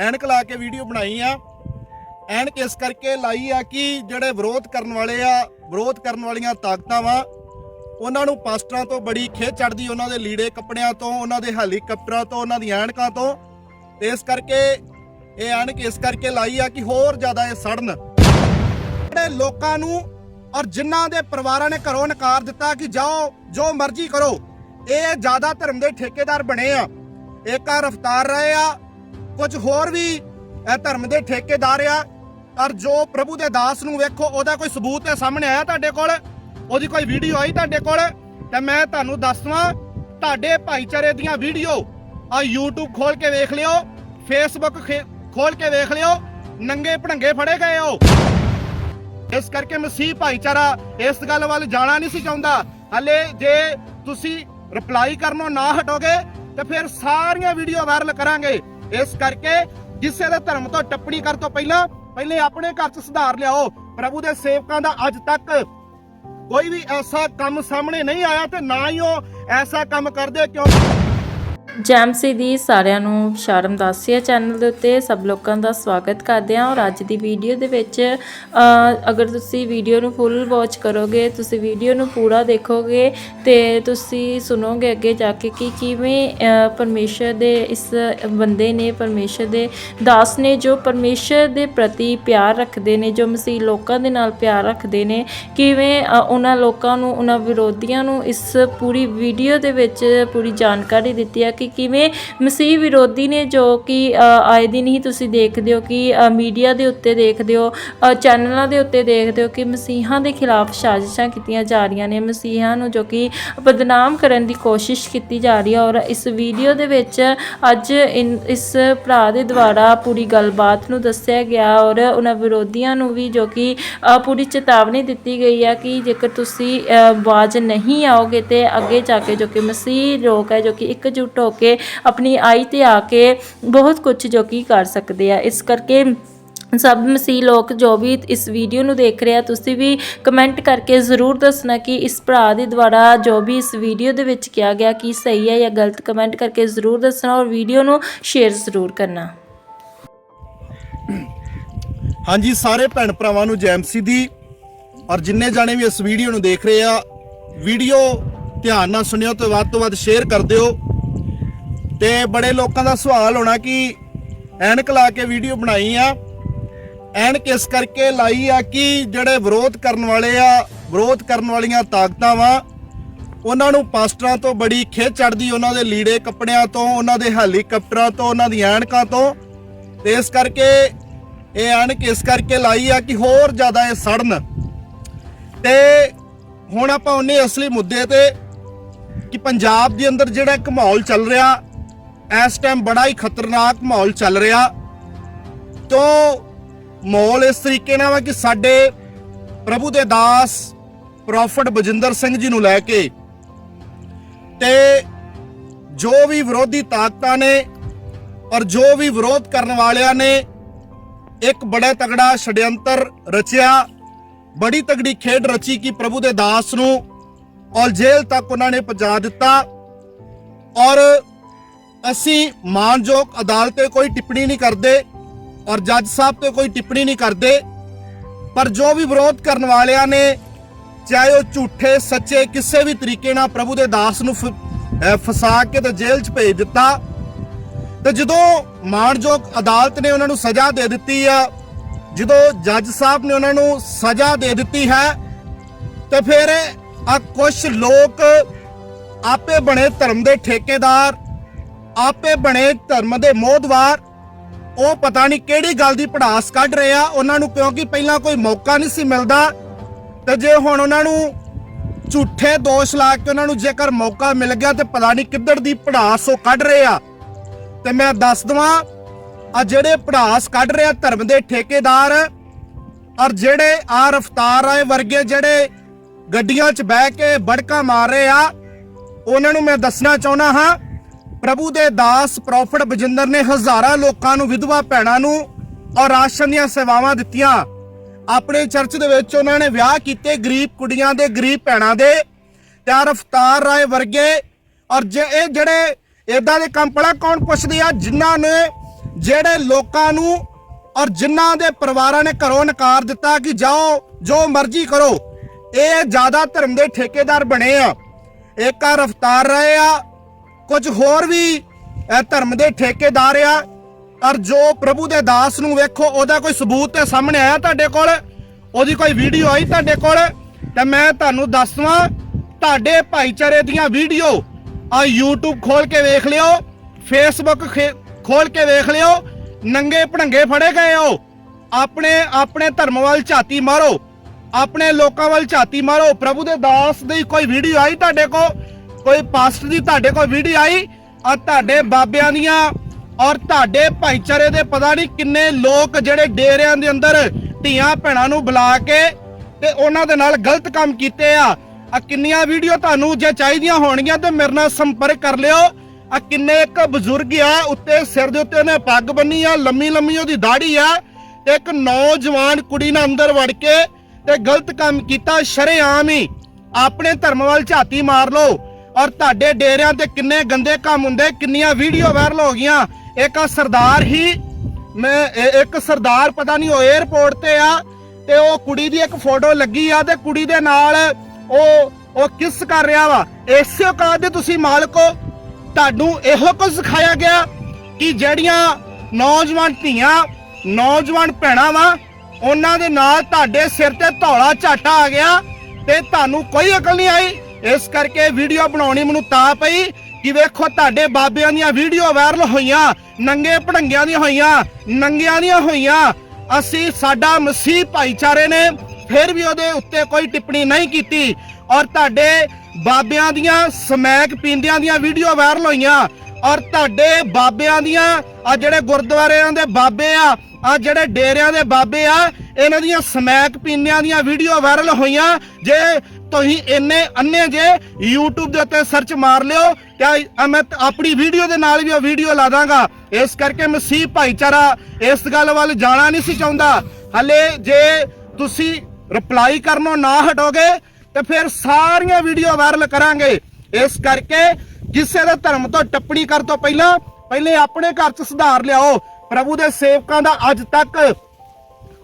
ਐਨਕ ਲਾ ਕੇ ਵੀਡੀਓ ਬਣਾਈ ਆ। ਐਨਕ ਇਸ ਕਰਕੇ ਲਾਈ ਆ ਕਿ ਜਿਹੜੇ ਵਿਰੋਧ ਕਰਨ ਵਾਲੇ ਆ, ਵਿਰੋਧ ਕਰਨ ਵਾਲੀਆਂ ਤਾਕਤਾਂ ਵਾ, ਉਹਨਾਂ ਨੂੰ ਪਾਸਟਰਾਂ ਤੋਂ ਬੜੀ ਖੇਚ ਚੜਦੀ ਉਹਨਾਂ ਦੇ ਲੀੜੇ ਕੱਪੜਿਆਂ ਤੋਂ, ਉਹਨਾਂ ਦੇ ਹੈਲੀਕਾਪਟਰਾਂ ਤੋਂ, ਉਹਨਾਂ ਦੀਆਂ ਐਨਕਾਂ ਤੋਂ। ਤੇ ਇਸ ਕਰਕੇ ਇਹ ਐਨਕ ਇਸ ਕਰਕੇ ਲਾਈ ਆ ਕਿ ਹੋਰ ਜ਼ਿਆਦਾ ਇਹ ਸੜਨ। ਜਿਹੜੇ ਲੋਕਾਂ ਨੂੰ ਔਰ ਜਿਨ੍ਹਾਂ ਦੇ ਪਰਿਵਾਰਾਂ ਨੇ ਘਰੋਂ ਨਕਾਰ ਦਿੱਤਾ ਕਿ ਜਾਓ, ਜੋ ਮਰਜ਼ੀ ਕਰੋ, ਇਹ ਜ਼ਿਆਦਾ ਧਰਮ ਦੇ ਠੇਕੇਦਾਰ ਬਣੇ ਆ। ਇੱਕ ਆ ਰਫਤਾਰ ਰਹੇ ਆ ਕੁਝ ਹੋਰ ਵੀ ਇਹ ਧਰਮ ਦੇ ਠੇਕੇਦਾਰ ਆ। ਔਰ ਜੋ ਪ੍ਰਭੂ ਦੇ ਦਾਸ ਨੂੰ ਵੇਖੋ, ਉਹਦਾ ਕੋਈ ਸਬੂਤ ਹੈ ਸਾਹਮਣੇ ਆਇਆ ਤੁਹਾਡੇ ਕੋਲ? ਉਹਦੀ ਕੋਈ ਵੀਡੀਓ ਆਈ ਤੁਹਾਡੇ ਕੋਲ? ਤੇ ਮੈਂ ਤੁਹਾਨੂੰ ਦੱਸਵਾਂ, ਤੁਹਾਡੇ ਭਾਈਚਾਰੇ ਦੀਆਂ ਵੀਡੀਓ ਆ YouTube ਖੋਲ ਕੇ ਵੇਖ ਲਿਓ, Facebook ਖੋਲ ਕੇ ਵੇਖ ਲਿਓ, ਨੰਗੇ ਭੜੰਗੇ ਫੜੇ ਗਏ ਹੋ। ਇਸ ਕਰਕੇ ਮਸੀਹ ਭਾਈਚਾਰਾ, ਇਸ ਗੱਲ ਵੱਲ ਜਾਣਾ ਨਹੀਂ ਸੀ ਚਾਹੁੰਦਾ। ਹਲੇ ਜੇ ਤੁਸੀਂ ਰਿਪਲਾਈ ਕਰਨੋਂ ਨਾ ਹਟੋਗੇ, ਤੇ ਫਿਰ ਸਾਰੀਆਂ ਵੀਡੀਓ ਵਾਇਰਲ ਕਰਾਂਗੇ। ਇਸ ਕਰਕੇ ਕਿਸੇ ਦੇ ਧਰਮ ਤੋਂ ਟੱਪਣੀ ਕਰਨ ਤੋਂ ਪਹਿਲਾਂ, ਪਹਿਲੇ ਆਪਣੇ ਘਰ 'ਚ ਸੁਧਾਰ ਲਿਆਓ। ਪ੍ਰਭੂ ਦੇ ਸੇਵਕਾਂ ਦਾ ਅੱਜ ਤੱਕ ਕੋਈ ਵੀ ਐਸਾ ਕੰਮ ਸਾਹਮਣੇ ਨਹੀਂ ਆਇਆ ਤੇ ਨਾ ਹੀ ਉਹ ਐਸਾ ਕੰਮ ਕਰਦੇ ਕਿਉਂ ਜੈਮਸੀ ਦੀ ਸਾਰਿਆਂ ਨੂੰ ਸ਼ਰਮ ਦਾਸੀਆ ਚੈਨਲ ਦੇ ਉੱਤੇ। ਸਭ ਲੋਕਾਂ ਦਾ ਸਵਾਗਤ ਕਰਦੇ ਹਾਂ ਔਰ ਅੱਜ ਦੀ ਵੀਡੀਓ ਦੇ ਵਿੱਚ ਅਗਰ ਤੁਸੀਂ ਵੀਡੀਓ ਨੂੰ ਫੁੱਲ ਵਾਚ ਕਰੋਗੇ ਤੁਸੀਂ ਵੀਡੀਓ ਨੂੰ ਪੂਰਾ ਦੇਖੋਗੇ ਤੇ ਤੁਸੀਂ ਸੁਣੋਗੇ ਅੱਗੇ ਜਾ ਕੇ ਕਿ ਕਿਵੇਂ ਅ, ਪਰਮੇਸ਼ਰ ਦੇ ਇਸ ਬੰਦੇ ਨੇ ਪਰਮੇਸ਼ਰ ਦੇ ਦਾਸ ਨੇ ਜੋ ਪਰਮੇਸ਼ਰ ਦੇ ਪ੍ਰਤੀ ਪਿਆਰ ਰੱਖਦੇ ਨੇ ਜੋ ਮਸੀਹ ਲੋਕਾਂ ਦੇ ਨਾਲ ਪਿਆਰ ਰੱਖਦੇ ਨੇ ਕਿਵੇਂ ਉਹਨਾਂ ਲੋਕਾਂ ਨੂੰ ਉਹਨਾਂ ਵਿਰੋਧੀਆਂ ਨੂੰ ਇਸ ਪੂਰੀ ਵੀਡੀਓ ਦੇ ਵਿੱਚ ਪੂਰੀ ਜਾਣਕਾਰੀ ਦਿੱਤੀ ਹੈ ਕਿ ਕਿਵੇਂ ਮਸੀਹ ਵਿਰੋਧੀ ਨੇ ਜੋ ਕਿ ਆਏ ਦਿਨ ਹੀ ਤੁਸੀਂ ਦੇਖਦੇ ਹੋ ਕਿ ਮੀਡੀਆ ਦੇ ਉੱਤੇ ਦੇਖਦੇ ਹੋ ਚੈਨਲਾਂ ਦੇ ਉੱਤੇ ਦੇਖਦੇ ਹੋ ਕਿ ਮਸੀਹਾਂ ਦੇ ਖਿਲਾਫ ਸਾਜ਼ਿਸ਼ਾਂ ਕੀਤੀਆਂ ਜਾ ਰਹੀਆਂ ਨੇ ਮਸੀਹਾਂ ਨੂੰ ਜੋ ਕਿ ਬਦਨਾਮ ਕਰਨ ਦੀ ਕੋਸ਼ਿਸ਼ ਕੀਤੀ ਜਾ ਰਹੀ ਹੈ ਔਰ ਇਸ ਵੀਡੀਓ ਦੇ ਵਿੱਚ ਅੱਜ ਇਨ- ਇਸ ਭਰਾ ਦੇ ਦੁਆਰਾ ਪੂਰੀ ਗੱਲਬਾਤ ਨੂੰ ਦੱਸਿਆ ਗਿਆ ਔਰ ਉਹਨਾਂ ਵਿਰੋਧੀਆਂ ਨੂੰ ਵੀ ਜੋ ਕਿ ਪੂਰੀ ਚੇਤਾਵਨੀ ਦਿੱਤੀ ਗਈ ਹੈ ਕਿ ਜੇਕਰ ਤੁਸੀਂ ਅ, ਆਵਾਜ਼ ਨਹੀਂ ਆਓਗੇ ਤੇ ਅੱਗੇ ਜਾ ਕੇ ਜੋ ਕਿ ਮਸੀਹ ਲੋਕ ਹੈ ਜੋ ਕਿ ਇੱਕਜੁੱਟ ਹੋ ਕੇ ਆਪਣੀ ਆਈ ਤੇ ਆ ਕੇ ਬਹੁਤ ਕੁਝ ਜੋ ਕਿ ਕਰ ਸਕਦੇ ਆ। ਇਸ ਕਰਕੇ ਸਭ ਮਸੀਹ ਲੋਕ ਜੋ ਵੀ ਇਸ ਵੀਡੀਓ ਨੂੰ ਦੇਖ ਰਹੇ ਆ, ਤੁਸੀਂ ਵੀ ਕਮੈਂਟ ਕਰਕੇ ਜ਼ਰੂਰ ਦੱਸਣਾ ਕਿ ਇਸ ਭਰਾ ਦੇ ਦੁਆਰਾ ਜੋ ਵੀ ਇਸ ਵੀਡੀਓ ਦੇ ਵਿੱਚ ਕਿਹਾ ਗਿਆ ਕੀ ਸਹੀ ਹੈ ਜਾਂ ਗਲਤ ਕਮੈਂਟ ਕਰਕੇ ਜ਼ਰੂਰ ਦੱਸਣਾ ਔਰ ਵੀਡੀਓ ਨੂੰ ਸ਼ੇਅਰ ਜ਼ਰੂਰ ਕਰਨਾ। ਹਾਂਜੀ, ਸਾਰੇ ਭੈਣ ਭਰਾਵਾਂ ਨੂੰ ਜੈਮਸੀ ਦੀ ਔਰ ਜਿੰਨੇ ਜਾਣੇ ਵੀ ਇਸ ਵੀਡੀਓ ਨੂੰ ਦੇਖ ਰਹੇ ਆ ਵੀਡੀਓ ਧਿਆਨ ਨਾਲ ਸੁਣਿਓ ਤੇ ਵੱਧ ਤੋਂ ਵੱਧ ਸ਼ੇਅਰ ਕਰ ਦਿਓ। ਤੇ ਬੜੇ ਲੋਕਾਂ ਦਾ ਸਵਾਲ ਹੋਣਾ ਕਿ ਐਨਕ ਲਾ ਕੇ ਵੀਡੀਓ ਬਣਾਈ ਆ। ਐਨਕ ਇਸ ਕਰਕੇ ਲਾਈ ਆ ਕਿ ਜਿਹੜੇ ਵਿਰੋਧ ਕਰਨ ਵਾਲੇ ਆ, ਵਿਰੋਧ ਕਰਨ ਵਾਲੀਆਂ ਤਾਕਤਾਂ ਵਾ, ਉਹਨਾਂ ਨੂੰ ਪਾਸਟਰਾਂ ਤੋਂ ਬੜੀ ਖੇਚ ਚੜਦੀ ਉਹਨਾਂ ਦੇ ਲੀੜੇ ਕੱਪੜਿਆਂ ਤੋਂ, ਉਹਨਾਂ ਦੇ ਹੈਲੀਕਾਪਟਰਾਂ ਤੋਂ, ਉਹਨਾਂ ਦੀਆਂ ਐਨਕਾਂ ਤੋਂ। ਤੇ ਇਸ ਕਰਕੇ ਇਹ ਐਨਕ ਇਸ ਕਰਕੇ ਲਾਈ ਆ ਕਿ ਹੋਰ ਜ਼ਿਆਦਾ ਇਹ ਸੜਨ। ਤੇ ਹੁਣ ਆਪਾਂ ਉਹਨੇ ਅਸਲੀ ਮੁੱਦੇ ਤੇ ਕਿ ਪੰਜਾਬ ਦੇ ਅੰਦਰ ਜਿਹੜਾ ਇੱਕ ਮਾਹੌਲ ਚੱਲ ਰਿਹਾ ਇਸ ਟਾਈਮ ਬੜਾ ਹੀ ਖਤਰਨਾਕ ਮਾਹੌਲ ਚੱਲ ਰਿਹਾ। ਤੋਂ ਮਾਹੌਲ ਇਸ ਤਰੀਕੇ ਨਾਲ ਵਾ ਕਿ ਸਾਡੇ ਪ੍ਰਭੂ ਦੇ ਦਾਸ ਪ੍ਰੋਫਟ ਬਜਿੰਦਰ ਸਿੰਘ ਜੀ ਨੂੰ ਲੈ ਕੇ ਤੇ ਜੋ ਵੀ ਵਿਰੋਧੀ ਤਾਕਤਾਂ ਨੇ ਔਰ ਜੋ ਵੀ ਵਿਰੋਧ ਕਰਨ ਵਾਲਿਆਂ ਨੇ ਇੱਕ ਬੜਾ ਤਗੜਾ ਛੜਯੰਤਰ ਰਚਿਆ, ਬੜੀ ਤਗੜੀ ਖੇਡ ਰਚੀ ਕਿ ਪ੍ਰਭੂ ਦੇ ਦਾਸ ਨੂੰ ਔਰ ਜੇਲ੍ਹ ਤੱਕ ਉਹਨਾਂ ਨੇ ਪਹੁੰਚਾ ਦਿੱਤਾ। ਔਰ ਅਸੀਂ ਮਾਨਯੋਗ ਅਦਾਲਤ ਤੇ ਕੋਈ ਟਿੱਪਣੀ ਨਹੀਂ ਕਰਦੇ ਔਰ ਜੱਜ ਸਾਹਿਬ ਤੇ ਕੋਈ ਟਿੱਪਣੀ ਨਹੀਂ ਕਰਦੇ। ਪਰ ਜੋ ਵੀ ਵਿਰੋਧ ਕਰਨ ਵਾਲਿਆਂ ਨੇ, ਚਾਹੇ ਉਹ ਝੂਠੇ, ਸੱਚੇ, ਕਿਸੇ ਵੀ ਤਰੀਕੇ ਨਾਲ ਪ੍ਰਭੂ ਦੇ ਦਾਸ ਨੂੰ ਫਸਾ ਕੇ ਤੇ ਜੇਲ੍ਹ 'ਚ ਭੇਜ ਦਿੱਤਾ, ਤੇ ਜਦੋਂ ਮਾਣਯੋਗ ਅਦਾਲਤ ਨੇ ਉਹਨਾਂ ਨੂੰ ਸਜ਼ਾ ਦੇ ਦਿੱਤੀ ਆ, ਜਦੋਂ ਜੱਜ ਸਾਹਿਬ ਨੇ ਉਹਨਾਂ ਨੂੰ ਸਜ਼ਾ ਦੇ ਦਿੱਤੀ ਹੈ, ਤੇ ਫਿਰ ਆ ਕੁਝ ਲੋਕ ਆਪੇ ਬਣੇ ਧਰਮ ਦੇ ਠੇਕੇਦਾਰ ਆਪੇ ਬਣੇ ਧਰਮ ਦੇ ਮੋਹਦਵਾਰ। ਉਹ ਪਤਾ ਨਹੀਂ ਕਿਹੜੀ ਗੱਲ ਦੀ ਪੜਾਸ ਕੱਢ ਰਹੇ ਆ। ਉਹਨਾਂ ਨੂੰ ਕਿਉਂਕਿ ਪਹਿਲਾਂ ਕੋਈ ਮੌਕਾ ਨਹੀਂ ਸੀ ਮਿਲਦਾ। ਤੇ ਜੇ ਹੁਣ ਉਹਨਾਂ ਨੂੰ ਝੂਠੇ ਦੋਸ਼ ਲਾ ਕੇ ਉਹਨਾਂ ਨੂੰ ਜੇਕਰ ਮੌਕਾ ਮਿਲ ਗਿਆ ਤੇ ਪਤਾ ਨਹੀਂ ਕਿੱਧਰ ਦੀ ਪੜਾਸ ਉਹ ਕੱਢ ਰਹੇ ਆ। ਤੇ ਮੈਂ ਦੱਸ ਦਵਾਂ, ਆ ਜਿਹੜੇ ਪੜਾਸ ਕੱਢ ਰਹੇ ਆ ਧਰਮ ਦੇ ਠੇਕੇਦਾਰ ਔਰ ਜਿਹੜੇ ਆ ਰਫਤਾਰ ਆਏ ਵਰਗੇ ਜਿਹੜੇ ਗੱਡੀਆਂ 'ਚ ਬਹਿ ਕੇ ਬੜਕਾ ਮਾਰ ਰਹੇ ਆ, ਉਹਨਾਂ ਨੂੰ ਮੈਂ ਦੱਸਣਾ ਚਾਹੁੰਦਾ ਹਾਂ ਪ੍ਰਭੂ ਦੇ ਦਾਸ ਪ੍ਰੋਫਟ ਬਜਿੰਦਰ ਨੇ ਹਜ਼ਾਰਾਂ ਲੋਕਾਂ ਨੂੰ, ਵਿਧਵਾ ਭੈਣਾਂ ਨੂੰ ਔਰ ਰਾਸ਼ਨ ਦੀਆਂ ਸੇਵਾਵਾਂ ਦਿੱਤੀਆਂ। ਆਪਣੇ ਚਰਚ ਦੇ ਵਿੱਚ ਉਹਨਾਂ ਨੇ ਵਿਆਹ ਕੀਤੇ ਗਰੀਬ ਕੁੜੀਆਂ ਦੇ, ਗਰੀਬ ਭੈਣਾਂ ਦੇ। ਤੇ ਰਫਤਾਰ ਰਾਏ ਵਰਗੇ ਔਰ ਜੇ ਇਹ ਜਿਹੜੇ ਇਦਾਂ ਦੇ ਕੰਮ ਪੜਾ ਕੌਣ ਪੁੱਛਦੇ ਆ? ਜਿਨ੍ਹਾਂ ਨੇ, ਜਿਹੜੇ ਲੋਕਾਂ ਨੂੰ ਔਰ ਜਿਨ੍ਹਾਂ ਦੇ ਪਰਿਵਾਰਾਂ ਨੇ ਘਰੋਂ ਨਕਾਰ ਦਿੱਤਾ ਕਿ ਜਾਓ, ਜੋ ਮਰਜ਼ੀ ਕਰੋ। ਇਹ ਜ਼ਿਆਦਾ ਧਰਮ ਦੇ ਠੇਕੇਦਾਰ ਬਣੇ ਆ। ਇੱਕ ਆ ਰਫਤਾਰ ਰਹੇ ਆ ਕੁਝ ਹੋਰ ਵੀ ਧਰਮ ਦੇ ਠੇਕੇਦਾਰ ਆ। ਔਰ ਜੋ ਪ੍ਰਭੂ ਦੇ ਦਾਸ ਨੂੰ ਵੇਖੋ, ਉਹਦਾ ਕੋਈ ਸਬੂਤ ਤੇ ਸਾਹਮਣੇ ਆਇਆ ਤੁਹਾਡੇ ਕੋਲ? ਉਹਦੀ ਕੋਈ ਵੀਡੀਓ ਆਈ ਤੁਹਾਡੇ ਕੋਲ? ਤੇ ਮੈਂ ਤੁਹਾਨੂੰ ਦੱਸਵਾਂ, ਤੁਹਾਡੇ ਭਾਈਚਾਰੇ ਦੀਆਂ ਵੀਡੀਓ ਆ YouTube ਖੋਲ ਕੇ ਵੇਖ ਲਿਓ, Facebook ਖੋਲ ਕੇ ਵੇਖ ਲਿਓ, ਨੰਗੇ ਭੜੰਗੇ ਫੜੇ ਗਏ ਹੋ। ਆਪਣੇ ਆਪਣੇ ਧਰਮ ਵੱਲ ਝਾਤੀ ਮਾਰੋ। ਆਪਣੇ ਲੋਕਾਂ ਵੱਲ ਝਾਤੀ ਮਾਰੋ। ਪ੍ਰਭੂ ਦੇ ਦਾਸ ਦੀ ਕੋਈ ਵੀਡੀਓ ਆਈ ਤੁਹਾਡੇ ਕੋਲ? ਕੋਈ ਪਾਸਟ ਦੀ ਤੁਹਾਡੇ ਕੋਲ ਵੀਡੀਓ ਆਈ ਔਰ ਤੁਹਾਡੇ ਬਾਬਿਆਂ ਦੀਆਂ ਔਰ ਤੁਹਾਡੇ ਭਾਈਚਾਰੇ ਦੇ ਪਤਾ ਨਹੀਂ ਕਿੰਨੇ ਲੋਕ ਜਿਹੜੇ ਡੇਰਿਆਂ ਦੇ ਅੰਦਰ ਧੀਆਂ ਭੈਣਾਂ ਨੂੰ ਬੁਲਾ ਕੇ ਤੇ ਉਹਨਾਂ ਦੇ ਨਾਲ ਗਲਤ ਕੰਮ ਕੀਤੇ ਆ। ਆ ਕਿੰਨੀਆਂ ਵੀਡੀਓ ਤੁਹਾਨੂੰ ਜੇ ਚਾਹੀਦੀਆਂ ਹੋਣਗੀਆਂ ਤੇ ਮੇਰੇ ਨਾਲ ਸੰਪਰਕ ਕਰ ਲਿਓ। ਆ ਕਿੰਨੇ ਇੱਕ ਬਜ਼ੁਰਗ ਆ, ਉੱਤੇ ਸਿਰ ਦੇ ਉੱਤੇ ਉਹਨੇ ਪੱਗ ਬੰਨੀ ਆ, ਲੰਮੀ ਲੰਮੀ ਉਹਦੀ ਦਾੜੀ ਆ। ਤੇ ਇੱਕ ਨੌਜਵਾਨ ਕੁੜੀ ਨਾਲ ਅੰਦਰ ਵੜ ਕੇ ਤੇ ਗਲਤ ਕੰਮ ਕੀਤਾ, ਸ਼ਰੇਆਮ ਹੀ। ਆਪਣੇ ਧਰਮ ਵੱਲ ਝਾਤੀ ਮਾਰ ਲਓ। ਔਰ ਤੁਹਾਡੇ ਡੇਰਿਆਂ ਤੇ ਕਿੰਨੇ ਗੰਦੇ ਕੰਮ ਹੁੰਦੇ, ਕਿੰਨੀਆਂ ਵੀਡੀਓ ਵਾਇਰਲ ਹੋ ਗਈਆਂ। ਇੱਕ ਆ ਸਰਦਾਰ ਹੀ, ਮੈਂ ਇੱਕ ਸਰਦਾਰ ਪਤਾ ਨਹੀਂ ਉਹ 에어ਪੋਰਟ ਤੇ ਆ, ਤੇ ਉਹ ਕੁੜੀ ਦੀ ਇੱਕ ਫੋਟੋ ਲੱਗੀ ਆ ਤੇ ਕੁੜੀ ਦੇ ਨਾਲ ਉਹ ਉਹ ਕਿਸ ਕਰ ਰਿਹਾ ਵਾ? ਇਸੇ ਔਕਾਤ ਦੇ ਤੁਸੀਂ ਮਾਲਕ ਹੋ। ਤੁਹਾਨੂੰ ਇਹੋ ਕੁਝ ਸਿਖਾਇਆ ਗਿਆ ਕਿ ਜਿਹੜੀਆਂ ਨੌਜਵਾਨ ਧੀਆਂ, ਨੌਜਵਾਨ ਭੈਣਾਂ ਵਾ, ਉਹਨਾਂ ਦੇ ਨਾਲ ਤੁਹਾਡੇ ਸਿਰ ਤੇ ਧੌਲਾ ਝਾਟਾ ਆ ਗਿਆ ਤੇ ਤੁਹਾਨੂੰ ਕੋਈ ਅਕਲ ਨਹੀਂ ਆਈ। ਇਸ ਕਰਕੇ ਵੀਡੀਓ ਬਣਾਉਣੀ ਮੈਨੂੰ ਤਾਂ ਪਈ ਕਿ ਵੇਖੋ ਤੁਹਾਡੇ ਬਾਬਿਆਂ ਦੀਆਂ ਵੀਡੀਓ ਵਾਇਰਲ ਹੋਈਆਂ, ਨੰਗੇ ਭੜੰਗਿਆਂ ਦੀਆਂ ਹੋਈਆਂ, ਨੰਗਿਆਂ ਦੀਆਂ ਹੋਈਆਂ। ਅਸੀਂ ਸਾਡਾ ਮਸੀਹ ਭਾਈਚਾਰੇ ਨੇ ਫਿਰ ਵੀ ਉਹਦੇ ਉੱਤੇ ਕੋਈ ਟਿੱਪਣੀ ਨਹੀਂ ਕੀਤੀ ਔਰ ਤੁਹਾਡੇ ਬਾਬਿਆਂ ਦੀਆਂ ਸਮੈਕ ਪੀਂਦਿਆਂ ਦੀਆਂ ਵੀਡੀਓ ਵਾਇਰਲ ਹੋਈਆਂ ਔਰ ਤੁਹਾਡੇ ਬਾਬਿਆਂ ਦੀਆਂ ਆ ਜਿਹੜੇ ਗੁਰਦੁਆਰਿਆਂ ਦੇ ਬਾਬੇ ਆ ਆ ਜਿਹੜੇ ਡੇਰਿਆਂ ਦੇ ਬਾਬੇ ਆ, ਇਹਨਾਂ ਦੀਆਂ ਸਮੈਕ ਪੀਨਿਆਂ ਦੀਆਂ ਵੀਡੀਓ ਵਾਇਰਲ ਹੋਈਆਂ। ਜੇ ਤੁਸੀਂ ਇੰਨੇ ਅੰਨੇ ਜੇ YouTube ਦੇ ਉੱਤੇ ਸਰਚ ਮਾਰ ਲਿਓ, ਤੇ ਮੈਂ ਆਪਣੀ ਵੀਡੀਓ ਦੇ ਨਾਲ ਵੀ ਉਹ ਵੀਡੀਓ ਲਾ ਦਾਂਗਾ। ਇਸ ਕਰਕੇ ਮਸੀਹ ਭਾਈਚਾਰਾ ਇਸ ਗੱਲ ਵੱਲ ਜਾਣਾ ਨਹੀਂ ਸੀ ਚਾਹੁੰਦਾ। ਹਲੇ ਜੇ ਤੁਸੀਂ ਰਿਪਲਾਈ ਕਰਨੋਂ ਨਾ ਹਟੋਗੇ, ਤੇ ਫਿਰ ਸਾਰੀਆਂ ਵੀਡੀਓ ਵਾਇਰਲ ਕਰਾਂਗੇ। ਇਸ ਕਰਕੇ ਕਿਸੇ ਦੇ ਧਰਮ ਤੋਂ ਟੱਪਣੀ ਕਰ ਤੋਂ ਪਹਿਲਾਂ, ਪਹਿਲੇ ਆਪਣੇ ਘਰ 'ਚ ਸੁਧਾਰ ਲਿਆਓ। ਪ੍ਰਭੂ ਦੇ ਸੇਵਕਾਂ ਦਾ ਅੱਜ ਤੱਕ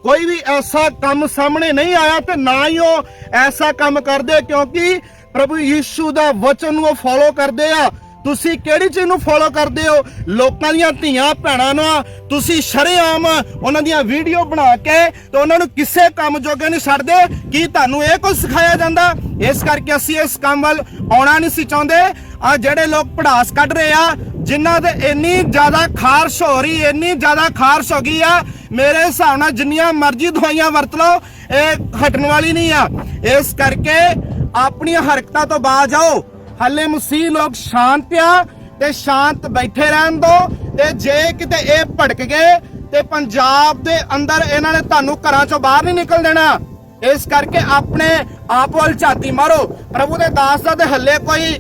ਕੋਈ ਵੀ ਐਸਾ ਕੰਮ ਸਾਹਮਣੇ ਨਹੀਂ ਆਇਆ ਤੇ ਨਾ ਹੀ ਉਹ ਐਸਾ ਕੰਮ ਕਰਦੇ ਕਿਉਂਕਿ ਪ੍ਰਭੂ ਯੀਸ਼ੂ ਦਾ ਵਚਨ ਨੂੰ ਉਹ ਫੋਲੋ ਕਰਦੇ ਆ। ਤੁਸੀਂ ਕਿਹੜੀ ਚੀਜ਼ ਨੂੰ ਫੋਲੋ ਕਰਦੇ ਹੋ? ਲੋਕਾਂ ਦੀਆਂ ਧੀਆਂ ਭੈਣਾਂ ਨੂੰ ਤੁਸੀਂ ਸ਼ਰੇਆਮ ਉਹਨਾਂ ਦੀਆਂ ਵੀਡੀਓ ਬਣਾ ਕੇ ਤੇ ਉਹਨਾਂ ਨੂੰ ਕਿਸੇ ਕੰਮ ਜੋਗੇ ਨਹੀਂ ਛੱਡਦੇ। ਕੀ ਤੁਹਾਨੂੰ ਇਹ ਕੁਝ ਸਿਖਾਇਆ ਜਾਂਦਾ? ਇਸ ਕਰਕੇ ਅਸੀਂ ਇਸ ਕੰਮ ਵੱਲ ਆਉਣਾ ਨਹੀਂ ਸੀ ਚਾਹੁੰਦੇ। ਆ ਜਿਹੜੇ ਲੋਕ ਪੜਾਸ ਕੱਢ ਰਹੇ ਆ, ਜਿਨ੍ਹਾਂ ਤੇ ਇੰਨੀ ਜ਼ਿਆਦਾ ਖਾਰਸ਼ ਹੋ ਰਹੀ, ਇੰਨੀ ਜ਼ਿਆਦਾ ਖਾਰਸ਼ ਹੋ ਗਈ ਆ, ਮੇਰੇ ਹਿਸਾਬ ਨਾਲ ਜਿੰਨੀਆਂ ਮਰਜ਼ੀ ਦਵਾਈਆਂ ਵਰਤ ਲਓ, ਇਹ ਹਟਣ ਵਾਲੀ ਨਹੀਂ ਆ। ਇਸ ਕਰਕੇ ਆਪਣੀਆਂ ਹਰਕਤਾਂ ਤੋਂ ਬਾਜ ਆਓ। ਹੱਲੇ ਮਸੀਹ ਲੋਕ ਸ਼ਾਂਤ ਆ ਤੇ ਸ਼ਾਂਤ ਬੈਠੇ ਰਹਿਣ ਦੋ ਤੇ ਜੇ ਕਿਤੇ ਇਹ ਭੜਕ ਗਏ ਤੇ ਪੰਜਾਬ ਦੇ ਅੰਦਰ ਇਹਨਾਂ ਨੇ ਤੁਹਾਨੂੰ ਘਰਾਂ ਚੋਂ ਬਾਹਰ ਨਹੀਂ ਨਿਕਲ ਦੇਣਾ। ਇਸ ਕਰਕੇ ਆਪਣੇ ਆਪ ਵੱਲ ਝਾਤੀ ਮਾਰੋ। ਪ੍ਰਭੂ ਦੇ ਦਾਸ ਦਾ ਤੇ ਹੱਲੇ ਕੋਈ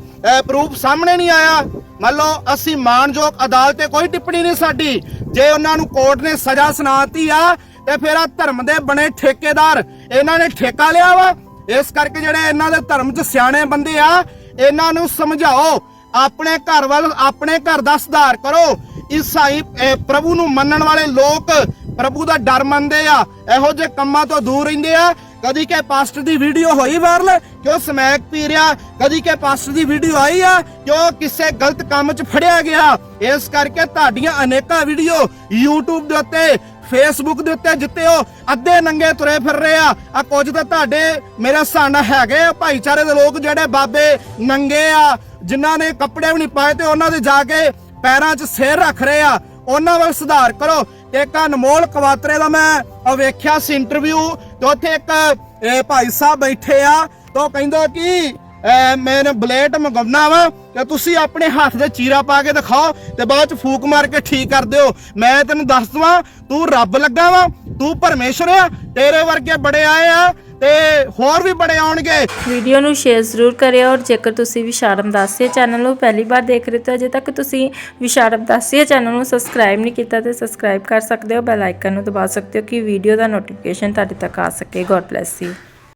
ਪ੍ਰੂਫ ਸਾਹਮਣੇ ਨਹੀਂ ਆਇਆ। ਮੰਨ ਲਓ ਅਸੀਂ ਮਾਨਯੋਗ ਅਦਾਲਤ ਤੇ ਕੋਈ ਟਿੱਪਣੀ ਨਹੀਂ ਸਾਡੀ। ਜੇ ਉਹਨਾਂ ਨੂੰ ਕੋਰਟ ਨੇ ਸਜ਼ਾ ਸੁਣਾਤੀ ਆ, ਤੇ ਫਿਰ ਆ ਧਰਮ ਦੇ ਬਣੇ ਠੇਕੇਦਾਰ ਇਹਨਾਂ ਨੇ ਠੇਕਾ ਲਿਆ ਵਾ। ਇਸ ਕਰਕੇ ਜਿਹੜੇ ਇਹਨਾਂ ਦੇ ਧਰਮ 'ਚ ਸਿਆਣੇ ਬੰਦੇ ਆ ਇਹਨਾਂ ਨੂੰ ਸਮਝਾਓ, ਆਪਣੇ ਘਰ ਵੱਲ, ਆਪਣੇ ਘਰ ਦਾ ਸੁਧਾਰ ਕਰੋ। ਈਸਾਈ ਪ੍ਰਭੂ ਨੂੰ ਮੰਨਣ ਵਾਲੇ ਲੋਕ ਪ੍ਰਭੂ ਦਾ ਡਰ ਮੰਨਦੇ ਆ। ਇਹੋ ਜਿਹੇ ਕੰਮਾਂ ਤੋਂ ਦੂਰ ਰਹਿੰਦੇ ਆ। ਕਦੀ ਕਿ ਪਾਸਟਰ ਦੀ ਵੀਡੀਓ ਹੋਈ ਵਾਇਰਲ, ਕਿਉਂ ਸਮੈਕ ਪੀ ਰਿਹਾ? ਕਦੀ ਕਿ ਪਾਸਟਰ ਦੀ ਵੀਡੀਓ ਆਈ ਆ, ਕਿਉਂ ਕਿਸੇ ਗਲਤ ਕੰਮ 'ਚ ਫੜਿਆ ਗਿਆ? ਇਸ ਕਰਕੇ ਤੁਹਾਡੀਆਂ ਅਨੇਕਾਂ ਵੀਡੀਓ YouTube ਦੇ ਉੱਤੇ ਫੇਸਬੁੱਕ ਦੇ ਉੱਤੇ ਜਿੱਤੇ ਉਹ ਅੱਧੇ ਨੰਗੇ ਤੁਰੇ ਫਿਰ ਰਹੇ ਆ। ਆ ਕੁਝ ਤਾਂ ਤੁਹਾਡੇ, ਮੇਰੇ ਸਾਨ ਹੈਗੇ ਆ ਭਾਈਚਾਰੇ ਦੇ ਲੋਕ ਜਿਹੜੇ ਬਾਬੇ ਨੰਗੇ ਆ, ਜਿਨ੍ਹਾਂ ਨੇ ਕੱਪੜੇ ਵੀ ਨਹੀਂ ਪਾਏ ਤੇ ਉਹਨਾਂ ਦੇ ਜਾ ਕੇ ਪੈਰਾਂ 'ਚ ਸਿਰ ਰੱਖ ਰਹੇ ਆ। ਉਹਨਾਂ ਵੱਲ ਸੁਧਾਰ ਕਰੋ। ਇੱਕ ਅਨਮੋਲ ਕਵਾਤਰੇ ਦਾ ਮੈਂ ਵੇਖਿਆ ਸੀ ਇੰਟਰਵਿਊ ਤੇ ਉੱਥੇ ਇੱਕ ਭਾਈ ਸਾਹਿਬ ਬੈਠੇ ਆ, ਤੇ ਉਹ ਕਹਿੰਦਾ ਕਿ ਐ ਮੈਨੇ ਬਲੇਟ ਮੰਗਵਾਉਣਾ ਵਾ ਤੇ ਤੁਸੀਂ ਆਪਣੇ ਹੱਥ ਦੇ ਚੀਰਾ ਪਾ ਕੇ ਦਿਖਾਓ ਤੇ ਬਾਅਦ ਚ ਫੂਕ ਮਾਰ ਕੇ ਠੀਕ ਕਰ ਦਿਓ। ਮੈਂ ਤੈਨੂੰ ਦੱਸ ਦਵਾਂ ਤੂੰ ਰੱਬ ਲੱਗਾ ਵਾ, ਤੂੰ ਪਰਮੇਸ਼ਰ ਆ, ਤੇਰੇ ਵਰਗੇ ਬੜੇ ਆਏ ਆ ਤੇ ਹੋਰ ਵੀ ਬੜੇ ਆਉਣਗੇ। ਵੀਡੀਓ ਨੂੰ ਸ਼ੇਅਰ ਜ਼ਰੂਰ ਕਰਿਓ ਔਰ ਜੇਕਰ ਤੁਸੀਂ ਵਿਸ਼ਾਰਮ ਦਾਸੀਆ ਚੈਨਲ ਨੂੰ ਪਹਿਲੀ ਵਾਰ ਦੇਖ ਰਹੇ ਹੋ ਅਜੇ ਤੱਕ ਤੁਸੀਂ ਵਿਸ਼ਾਰਮ ਦਾਸੀਆ ਚੈਨਲ ਨੂੰ ਸਬਸਕ੍ਰਾਈਬ ਨਹੀਂ ਕੀਤਾ ਤੇ ਸਬਸਕ੍ਰਾਈਬ ਕਰ ਸਕਦੇ ਹੋ, ਬੈਲ ਆਈਕਨ ਨੂੰ ਦਬਾ ਸਕਦੇ ਹੋ ਕਿ ਵੀਡੀਓ ਦਾ ਨੋਟੀਫਿਕੇਸ਼ਨ ਤੁਹਾਡੇ ਤੱਕ ਆ ਸਕੇ। God bless you